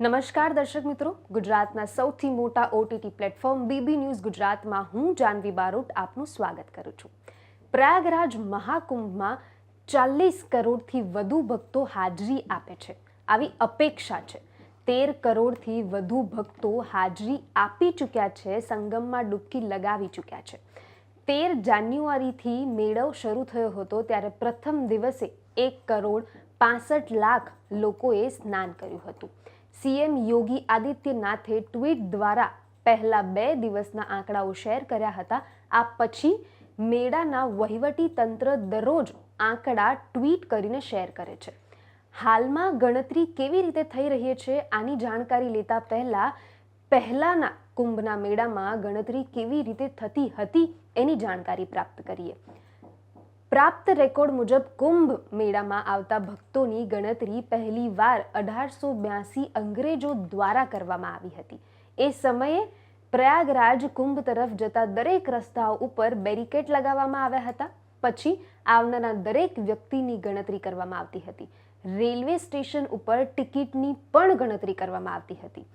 નમસ્કાર દર્શક મિત્રો. ગુજરાતના સૌથી મોટા ઓટીટી પ્લેટફોર્મ બીબી ન્યૂઝ ગુજરાતમાં હું જાનવી બારોટ આપનું સ્વાગત કરું છું. પ્રયાગરાજ મહાકુંભમાં ચાલીસ કરોડથી વધુ ભક્તો હાજરી આપે છે. આવી અપેક્ષા છે. તેર કરોડથી વધુ ભક્તો હાજરી આપી ચૂક્યા છે, સંગમમાં ડૂબકી લગાવી ચૂક્યા છે. તેર જાન્યુઆરીથી મેળો શરૂ થયો હતો ત્યારે પ્રથમ દિવસે એક કરોડ પાસઠ લાખ લોકોએ સ્નાન કર્યું હતું. સીએમ યોગી આદિત્યનાથે ટ્વીટ દ્વારા પહેલા બે દિવસના આંકડાઓ શેર કર્યા હતા. આ પછી મેળાના વહીવટી તંત્ર દરરોજ આંકડા ટ્વીટ કરીને શેર કરે છે. હાલમાં ગણતરી કેવી રીતે થઈ રહી છે આની જાણકારી લેતા પહેલા પહેલાના કુંભના મેળામાં ગણતરી કેવી રીતે થતી હતી એની જાણકારી પ્રાપ્ત કરીએ. પ્રાપ્ત રેકોર્ડ મુજબ કુંભ મેળામાં આવતા ભક્તોની ગણતરી પહેલીવાર અઢારસો બ્યાસી અંગ્રેજો દ્વારા કરવામાં આવી હતી. એ સમયે પ્રયાગરાજ કુંભ તરફ જતા દરેક રસ્તાઓ ઉપર બેરિકેડ લગાવવામાં આવ્યા હતા. પછી આવનારા દરેક વ્યક્તિની ગણતરી કરવામાં આવતી હતી. રેલવે સ્ટેશન ઉપર ટિકિટની પણ ગણતરી કરવામાં આવતી હતી.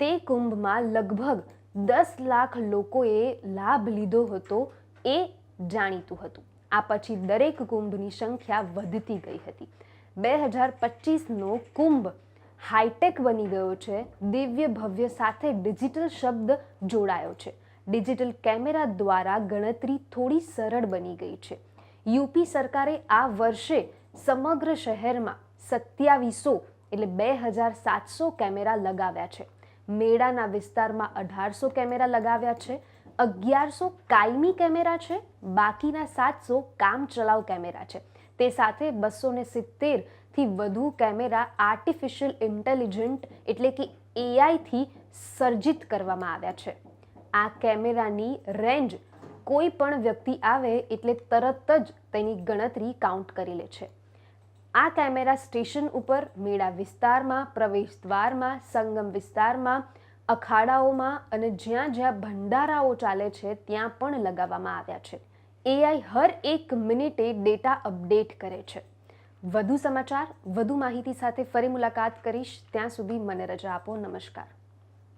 તે કુંભમાં લગભગ દસ લાખ લોકોએ લાભ લીધો હતો એ જાણીતું હતું. આ પછી દરેક કુંભની સંખ્યા વધતી ગઈ હતી. બે હજાર પચીસનો કુંભ હાઈટેક બની ગયો છે. દિવ્ય ભવ્ય સાથે ડિજિટલ શબ્દ જોડાયો છે. ડિજિટલ કેમેરા દ્વારા ગણતરી થોડી સરળ બની ગઈ છે. યુપી સરકારે આ વર્ષે સમગ્ર શહેરમાં સત્યાવીસો એટલે બે હજાર સાતસો કેમેરા લગાવ્યા છે. મેળાના વિસ્તારમાં અઢારસો કેમેરા લગાવ્યા છે. અગિયારસો કાયમી કેમેરા છે, બાકીના સાતસો કામ ચલાવ કેમેરા છે. તે સાથે બસો ને સિત્તેરથી વધુ કેમેરા આર્ટિફિશિયલ ઇન્ટેલિજન્ટ એટલે કે એઆઈથી સર્જિત કરવામાં આવ્યા છે. આ કેમેરાની રેન્જ કોઈ પણ વ્યક્તિ આવે એટલે તરત જ તેની ગણતરી કાઉન્ટ કરી લે છે. આ કેમેરા સ્ટેશન ઉપર મેળા વિસ્તારમાં પ્રવેશ દ્વારમાં સંગમ વિસ્તારમાં અખાડાઓમાં અને જ્યાં જ્યાં ભંડારાઓ ચાલે છે, ત્યાં પણ લગાવવામાં આવ્યા છે. એઆઈ હર એક મિનિટે ડેટા અપડેટ કરે છે. વધુ સમાચાર, વધુ માહિતી સાથે ફરી મુલાકાત કરીશ. ત્યાં સુધી મને રજા આપો. નમસ્કાર.